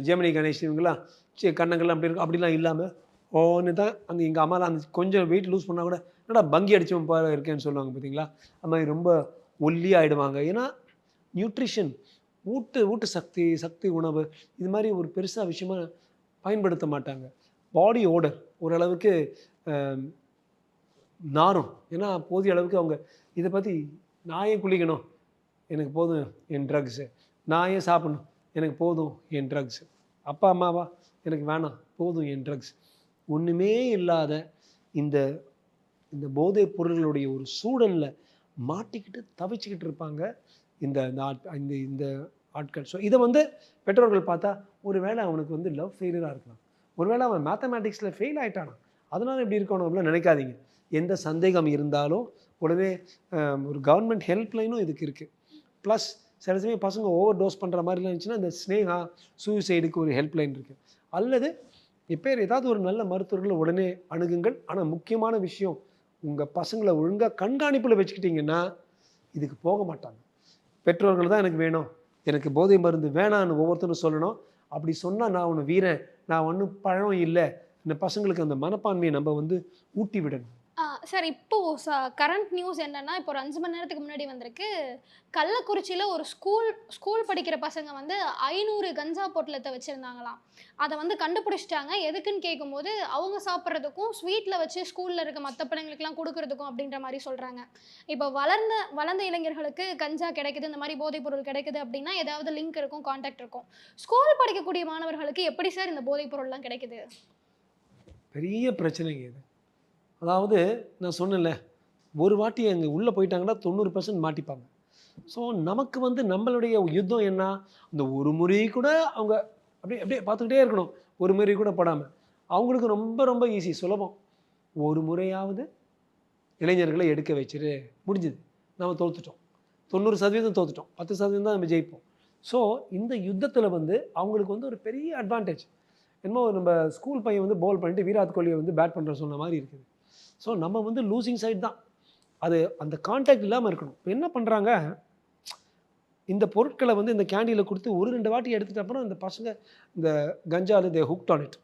ஜெமினி கணேஷ் இவங்கெல்லாம் கண்ணங்கள்லாம் அப்படி இருக்கும். அப்படிலாம் இல்லாமல் ஒன்று தான் அந்த எங்கள் அம்மாலாம் அந்த கொஞ்சம் வெயிட் லூஸ் பண்ணால் கூட என்னடா பங்கி அடிச்சவன் போல இருக்கேன்னு சொல்லுவாங்க பார்த்தீங்களா அது மாதிரி ரொம்ப ஒல்லி ஆகிடுவாங்க ஏன்னா நியூட்ரிஷன் ஊட்டு ஊட்டு சக்தி சக்தி உணவு இது மாதிரி ஒரு பெருசாக விஷயமா பயன்படுத்த மாட்டாங்க. பாடி ஓடர் ஓரளவுக்கு நாரும். ஏன்னா போதிய அளவுக்கு அவங்க இதை பற்றி நான் ஏன் குளிக்கணும்? எனக்கு போதும் என் ட்ரக்ஸு நான் ஏன் சாப்பிடணும்? எனக்கு போதும் என் ட்ரக்ஸு அப்பா அம்மாவா? எனக்கு வேணாம் போதும் என் ட்ரக்ஸ் ஒன்றுமே இல்லாத இந்த இந்த போதைப் பொருள்களுடைய ஒரு சூழலில் மாட்டிக்கிட்டு தவிச்சுக்கிட்டு இருப்பாங்க இந்த இந்த ஆட்- இந்த இந்த ஆட்கள். ஸோ இதை வந்து பெற்றோர்கள் பார்த்தா ஒரு வேளை அவனுக்கு வந்து லவ் ஃபெயிலியராக இருக்கலாம். ஒருவேளை அவன் மேத்தமேட்டிக்ஸில் ஃபெயில் ஆகிட்டானா அதனால் இப்படி இருக்கணும் அப்படிலாம் நினைக்காதீங்க. எந்த சந்தேகம் இருந்தாலும் உடனே ஒரு கவர்மெண்ட் ஹெல்ப்லைனும் இதுக்கு இருக்குது ப்ளஸ் சில சமயம் பசங்க ஓவர் டோஸ் பண்ணுற மாதிரிலாம் இருந்துச்சுன்னா இந்த ஸ்னேகா சூசைடுக்கு ஒரு ஹெல்ப்லைன் இருக்குது அல்லது இப்பேர் ஏதாவது ஒரு நல்ல மருத்துவர்களை உடனே அணுகுங்கள். ஆனால் முக்கியமான விஷயம் உங்கள் பசங்களை ஒழுங்காக கண்காணிப்பில் வச்சுக்கிட்டிங்கன்னா இதுக்கு போக மாட்டாங்க. பெற்றோர்கள் தான் எனக்கு வேணும். எனக்கு போதை மருந்து வேணான்னு ஒவ்வொருத்தரும் சொல்லணும். அப்படி சொன்னால் நான் ஒன்று வீரன் நான் ஒன்றும் பழம் இல்லை. இந்த பசங்களுக்கு அந்த மனப்பான்மையை நம்ம வந்து ஊட்டி விடணும். சார் இப்போ கரண்ட் நியூஸ் என்னன்னா இப்போ ஒரு அஞ்சு மணி நேரத்துக்கு முன்னாடி வந்திருக்கு. கள்ளக்குறிச்சியில் ஒரு ஸ்கூல் ஸ்கூல் படிக்கிற பசங்க வந்து ஐநூறு கஞ்சா பொட்டலத்தை வச்சுருந்தாங்களாம். அதை வந்து கண்டுபிடிச்சிட்டாங்க. எதுக்குன்னு கேட்கும்போது அவங்க சாப்பிட்றதுக்கும் ஸ்வீட்டில் வச்சு ஸ்கூலில் இருக்க மற்ற பிள்ளைங்களுக்குலாம் கொடுக்கறதுக்கும் அப்படின்ற மாதிரி சொல்கிறாங்க இப்போ வளர்ந்த வளர்ந்த இளைஞர்களுக்கு கஞ்சா கிடைக்குது இந்த மாதிரி போதைப் பொருள் கிடைக்குது அப்படின்னா ஏதாவது லிங்க் இருக்கும் காண்டாக்ட் இருக்கும். ஸ்கூல் படிக்கக்கூடிய மாணவர்களுக்கு எப்படி சார் இந்த போதைப் பொருள்லாம் கிடைக்குது? பெரிய பிரச்சனைங்க இது. அதாவது நான் சொன்னேன்ல ஒரு வாட்டி அங்கே உள்ளே போயிட்டாங்கன்னா தொண்ணூறு பர்சன்ட் மாட்டிப்பாங்க. ஸோ நமக்கு வந்து நம்மளுடைய யுத்தம் என்ன? அந்த ஒரு முறை கூட அவங்க அப்படியே அப்படியே பார்த்துக்கிட்டே இருக்கணும். ஒரு முறை கூட படாமல் அவங்களுக்கு ரொம்ப ரொம்ப ஈஸி சுலபம். ஒரு முறையாவது இளைஞர்களை எடுக்க வச்சிரு. முடிஞ்சுது. நம்ம தோத்துட்டோம். தொண்ணூறு சதவீதம் தோத்துட்டோம். பத்து சதவீதம் தான் நம்ம ஜெயிப்போம். ஸோ இந்த யுத்தத்தில் வந்து அவங்களுக்கு வந்து ஒரு பெரிய அட்வான்டேஜ் என்னமோ நம்ம ஸ்கூல் பையன் வந்து போல் பண்ணிட்டு விராட் கோலியை வந்து பேட் பண்ணுற சொன்ன மாதிரி இருக்குது. ஸோ நம்ம வந்து லூசிங் சைட் தான். அது அந்த கான்டாக்ட் இல்லாமல் இருக்கணும். இப்போ என்ன பண்ணுறாங்க இந்த பொருட்களை வந்து இந்த கேண்டியில் கொடுத்து ஒரு ரெண்டு வாட்டி எடுத்துகிட்ட அப்புறம் இந்த பசங்க இந்த கஞ்சாவில் இந்த ஹுக்ட் ஆன் இட்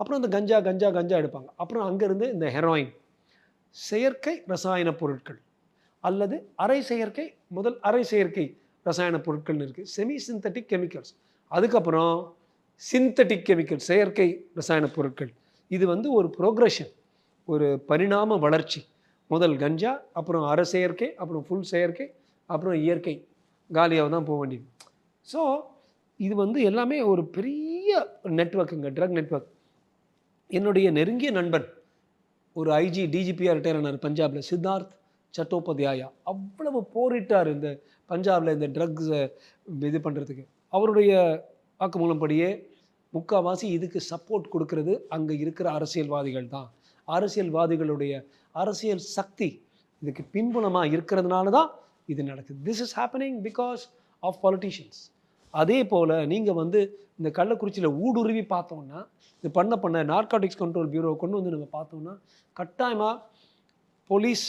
அப்புறம் இந்த கஞ்சா கஞ்சா கஞ்சா எடுப்பாங்க. அப்புறம் அங்கேருந்து இந்த ஹெரோயின் செயற்கை ரசாயன பொருட்கள். அல்லது அரை செயற்கை முதல் அரை செயற்கை ரசாயன பொருட்கள்னு இருக்குது செமி சிந்தட்டிக் கெமிக்கல்ஸ் அதுக்கப்புறம் சிந்தட்டிக் கெமிக்கல் செயற்கை ரசாயன பொருட்கள். இது வந்து ஒரு ப்ரோக்ரஷன் ஒரு பரிணாம வளர்ச்சி. முதல் கஞ்சா அப்புறம் அரை செயற்கை அப்புறம் ஃபுல் செயற்கை அப்புறம் இயற்கை. காலியாக தான் போக வேண்டியது. ஸோ இது வந்து எல்லாமே ஒரு பெரிய நெட்ஒர்க்குங்க ட்ரக் நெட்வொர்க் என்னுடைய நெருங்கிய நண்பன் ஒரு ஐஜி டிஜிபியாக ரிட்டையர் ஆனார் பஞ்சாபில் சித்தார்த் சட்டோபாத்யாயா. அவ்வளவு போரிட்டார் இந்த பஞ்சாபில் இந்த ட்ரக்ஸை இது பண்ணுறதுக்கு அவருடைய வாக்குமூலம்படியே முக்கால்வாசி இதுக்கு சப்போர்ட் கொடுக்கறது அங்கே இருக்கிற அரசியல்வாதிகள் தான் அரசியல்வாதிகளுடைய அரசியல் சக்தி இதுக்கு பின்புலமாக இருக்கிறதுனால தான் இது நடக்குது. This is happening because of politicians அதே போல் நீங்கள் வந்து இந்த கள்ளக்குறிச்சியில் ஊடுருவி பார்த்தோம்னா இது பண்ண பண்ண நார்காட்டிக்ஸ் கண்ட்ரோல் பியூரோ கொண்டு வந்து நம்ம பார்த்தோம்னா கட்டாயமாக போலீஸ்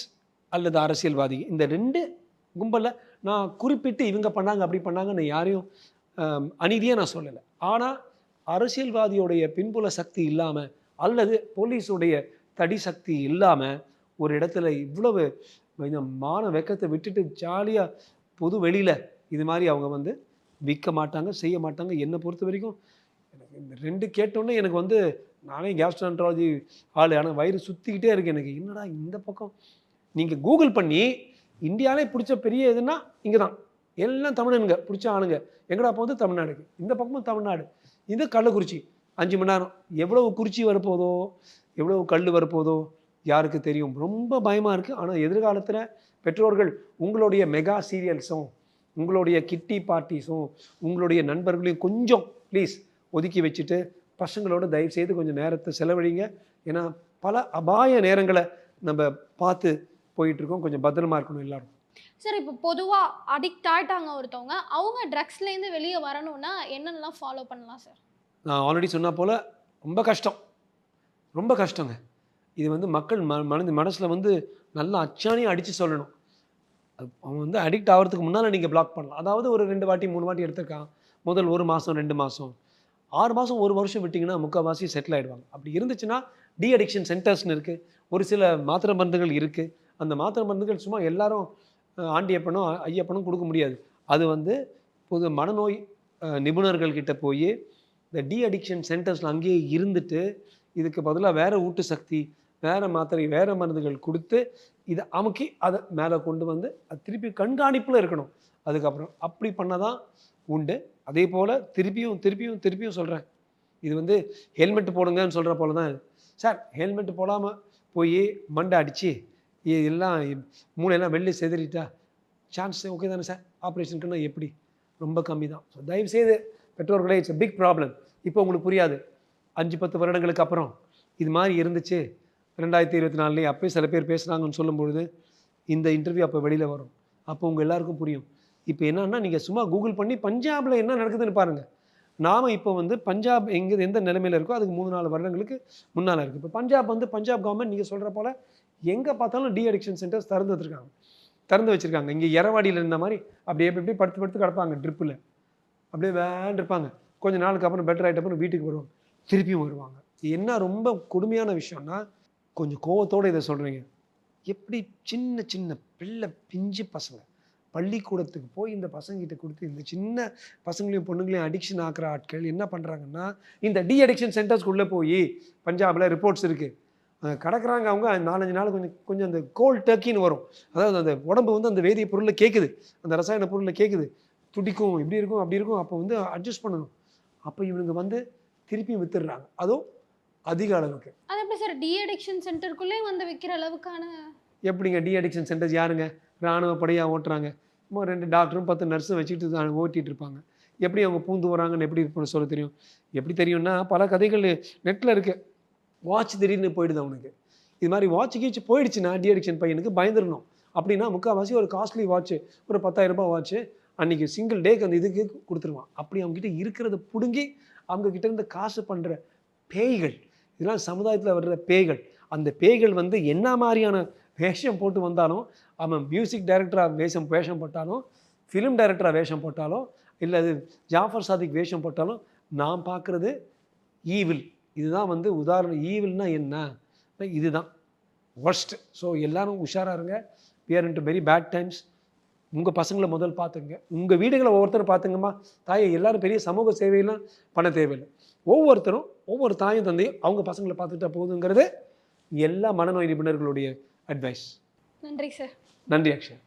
அல்லது அரசியல்வாதி இந்த ரெண்டு கும்பலில் நான் குறிப்பிட்டு இவங்க பண்ணாங்க அப்படி பண்ணாங்கன்னு யாரையும் அநீதியாக நான் சொல்லலை. ஆனால் அரசியல்வாதியோடைய பின்புல சக்தி இல்லாமல் அல்லது போலீஸுடைய தடி சக்தி இல்லாமல் ஒரு இடத்துல இவ்வளவு இந்த மான வெக்கத்தை விட்டுட்டு ஜாலியாக பொது வெளியில் இது மாதிரி அவங்க வந்து விற்க மாட்டாங்க செய்ய மாட்டாங்க. என்னை பொறுத்த வரைக்கும் எனக்கு இந்த ரெண்டு கேட்டோன்னே எனக்கு வந்து நானே கேஸ்ட்ரான்ட்ராலஜி ஆள். ஆனால் வயிறு சுற்றிக்கிட்டே இருக்கு எனக்கு. என்னடா இந்த பக்கம்? நீங்கள் கூகுள் பண்ணி இந்தியாவிலே பிடிச்ச பெரிய இதுன்னா இங்கே தான் எல்லாம் தமிழனுங்க. பிடிச்ச ஆளுங்க. எங்கடா போகுது? தமிழ்நாடுக்கு. இந்த பக்கமும் தமிழ்நாடு. இது கள்ளக்குறிச்சி. அஞ்சு மணி நேரம். எவ்வளவு குறிச்சி வரப்போதோ எவ்வளவு கல் வரப்போதோ யாருக்கு தெரியும்? ரொம்ப பயமாக இருக்குது ஆனால் எதிர்காலத்தில் பெற்றோர்கள் உங்களுடைய மெகா சீரியல்ஸும் உங்களுடைய கிட்டி பார்ட்டிஸும் உங்களுடைய நண்பர்களையும் கொஞ்சம் ப்ளீஸ் ஒதுக்கி வச்சுட்டு பசங்களோட தயவு செய்து கொஞ்சம் நேரத்தை செலவழிங்க. ஏன்னா பல அபாய நேரங்களை நம்ம பார்த்து போயிட்டு இருக்கோம். கொஞ்சம் பத்திரமா இருக்கணும் எல்லாரும். சார் இப்போ பொதுவாக அடிக்ட் ஆயிட்டாங்க ஒருத்தவங்க அவங்க ட்ரக்ஸ்லேருந்து வெளியே வரணும்னா என்னென்னலாம் ஃபாலோ பண்ணலாம் சார் நான் ஆல்ரெடி சொன்ன போல் ரொம்ப கஷ்டம். ரொம்ப கஷ்டங்க. இது வந்து மக்கள் ம மனது மனசில் வந்து நல்லா அச்சாணியாக அடித்து சொல்லணும். அவன் வந்து அடிக்ட் ஆகிறதுக்கு முன்னால் நீங்கள் பிளாக் பண்ணலாம். அதாவது ஒரு ரெண்டு வாட்டி மூணு வாட்டி எடுத்திருக்கான். முதல் ஒரு மாதம் ரெண்டு மாதம் ஆறு மாதம் ஒரு வருஷம் விட்டிங்கன்னா முக்கால்வாசி செட்டில் ஆகிடுவாங்க அப்படி இருந்துச்சுன்னா டி அடிக்ஷன் சென்டர்ஸ்னு இருக்குது ஒரு சில மாத்திரை மருந்துகள் இருக்குது அந்த மாத்திரை மருந்துகள் சும்மா எல்லாரும் ஆண்டியப்பனும் ஐயப்பனும் கொடுக்க முடியாது. அது வந்து பொது மனநோய் நிபுணர்கள்கிட்ட நிபுணர்கள் போய் இந்த டி அடிக்ஷன் சென்டர்ஸில் அங்கேயே இருந்துட்டு இதுக்கு பதிலாக வேறு ஊட்டு சக்தி வேறு மாத்திரை வேறு மருந்துகள் கொடுத்து இதை அமுக்கி அதை மேலே கொண்டு வந்து அது திருப்பி கண்காணிப்பில் இருக்கணும். அதுக்கப்புறம் அப்படி பண்ணதான் உண்டு. அதே போல் திருப்பியும் திருப்பியும் திருப்பியும் சொல்கிறேன் இது வந்து ஹெல்மெட் போடுங்கன்னு சொல்கிற போல தான் சார் ஹெல்மெட் போடாமல் போய் மண்டை அடித்து எல்லாம் மூளையெல்லாம் வெளில செதறிட்டா சான்ஸ் ஓகே தானே சார்? ஆப்ரேஷனுக்குன்னா எப்படி? ரொம்ப கம்மி தான் ஸோ தயவுசெய்து பெற்றோர்களே இட்ஸ் பிக் ப்ராப்ளம் இப்போ உங்களுக்கு புரியாது. அஞ்சு பத்து வருடங்களுக்கு அப்புறம். இது மாதிரி இருந்துச்சு. ரெண்டாயிரத்தி இருபத்தி நாலுலேயே அப்போயும் சில பேர் பேசுனாங்கன்னு சொல்லும்பொழுது இந்த இன்டர்வியூ அப்போ வெளியில் வரும். அப்போ உங்கள் எல்லாருக்கும் புரியும். இப்போ என்னன்னா நீங்கள் சும்மா கூகுள் பண்ணி பஞ்சாபில் என்ன நடக்குதுன்னு பாருங்கள் நாம் இப்போ வந்து பஞ்சாப் எங்கே எந்த நிலைமையில் இருக்கோ அதுக்கு மூணு நாலு வருடங்களுக்கு முன்னால் இருக்குது இப்போ பஞ்சாப் வந்து பஞ்சாப் கவர்மெண்ட் நீங்கள் சொல்கிற போல் எங்கே பார்த்தாலும் டி அடிக்ஷன் சென்டர்ஸ் திறந்து வச்சுருக்காங்க. திறந்து வச்சுருக்காங்க. இங்கே எரவாடியில் இருந்த மாதிரி அப்படியே எப்படி படுத்து படுத்து கிடப்பாங்க ட்ரிப்பில் அப்படியே வேன் இருப்பாங்க. நாளுக்கு அப்புறம் பெட்டர் ஆகிட்ட அப்புறம் வீட்டுக்கு வருவாங்க. திருப்பியும் வருவாங்க. என்ன ரொம்ப கொடுமையான விஷயம்னா கொஞ்சம் கோவத்தோடு இதை சொல்கிறீங்க எப்படி சின்ன சின்ன பிள்ளை பிஞ்சு பசங்க பள்ளிக்கூடத்துக்கு போய் இந்த பசங்கிட்ட கொடுத்து இந்த சின்ன பசங்களையும் பொண்ணுங்களையும் அடிக்ஷன் ஆக்குற ஆட்கள் என்ன பண்ணுறாங்கன்னா இந்த டி அடிக்ஷன் சென்டர்ஸ்க்குள்ளே போய் பஞ்சாபில் ரிப்போர்ட்ஸ் இருக்குது கடக்கிறாங்க கிடக்குறாங்க அவங்க நாலஞ்சு நாள் கொஞ்சம் கொஞ்சம் அந்த கோல்ட் டர்க்கின்னு வரும். அதாவது அந்த உடம்பு வந்து அந்த வேதிய பொருளில் கேட்குது அந்த ரசாயன பொருளில் கேட்குது துடிக்கும் இப்படி இருக்கும் அப்படி இருக்கும். அப்போ வந்து அட்ஜஸ்ட் பண்ணணும். அப்போ இவனுங்க வந்து திருப்பியும் வித்துடுறாங்க. அதுவும் அதிக அளவுக்கு. அது எப்படி சார் டி அடிக்ஷன் சென்டருக்குள்ளே வந்து விற்கிற அளவுக்கான எப்படிங்க? டி அடிக்ஷன் சென்டர்ஸ் யாருங்க? இராணுவ படையாக ஓட்டுறாங்க. சும்மா ரெண்டு டாக்டரும் பத்து நர்ஸும் வச்சுட்டு தான் ஓட்டிகிட்டு இருப்பாங்க. எப்படி அவங்க பூந்து வராங்கன்னு எப்படி பண்ண சொல்ல தெரியும்? எப்படி தெரியும்னா பல கதைகள் நெட்டில் இருக்குது வாட்ச் திடீர்னு போயிடுது அவனுக்கு. இது மாதிரி வாட்ச் கீச்சு போயிடுச்சுன்னா டி அடிக்ஷன் பையனுக்கு பயந்துடணும் அப்படின்னா முக்கால்வாசி ஒரு காஸ்ட்லி வாட்ச் ஒரு பத்தாயிரம் ரூபாய் வாட்ச் அன்றைக்கி சிங்கிள் டேக்கு அந்த இதுக்கு கொடுத்துருவான். அப்படி அவங்ககிட்ட இருக்கிறத பிடுங்கி அவங்க கிட்ட இருந்து காசு பண்ணுற பேய்கள். இதெல்லாம் சமுதாயத்தில் வர்ற பேய்கள். அந்த பேய்கள் வந்து என்ன மாதிரியான வேஷம் போட்டு வந்தாலும் அவன் மியூசிக் டைரக்டராக வேஷம் வேஷம் போட்டாலும் ஃபிலிம் டைரக்டராக வேஷம் போட்டாலும் இல்லை அது ஜாஃபர் சாதிக் வேஷம் போட்டாலும் நான் பார்க்குறது ஈவில் இதுதான் வந்து உதாரணம். ஈவில்னா என்ன? இதுதான். ஒர்ஸ்ட் ஸோ எல்லாரும் உஷாராக இருங்க. Peer into very bad times உங்கள் பசங்களை முதல் பார்த்துங்க உங்கள் வீடுகளை ஒவ்வொருத்தரும் பார்த்துங்கம்மா தாயை எல்லாரும் பெரிய சமூக சேவையெல்லாம் பண்ண தேவையில்லை. ஒவ்வொருத்தரும் ஒவ்வொரு தாயும் தந்தையும் அவங்க பசங்களை பார்த்துட்டா போதுங்கிறது எல்லா மனநோய் நிபுணர்களுடைய அட்வைஸ் நன்றி சார் நன்றி அக்ஷய்.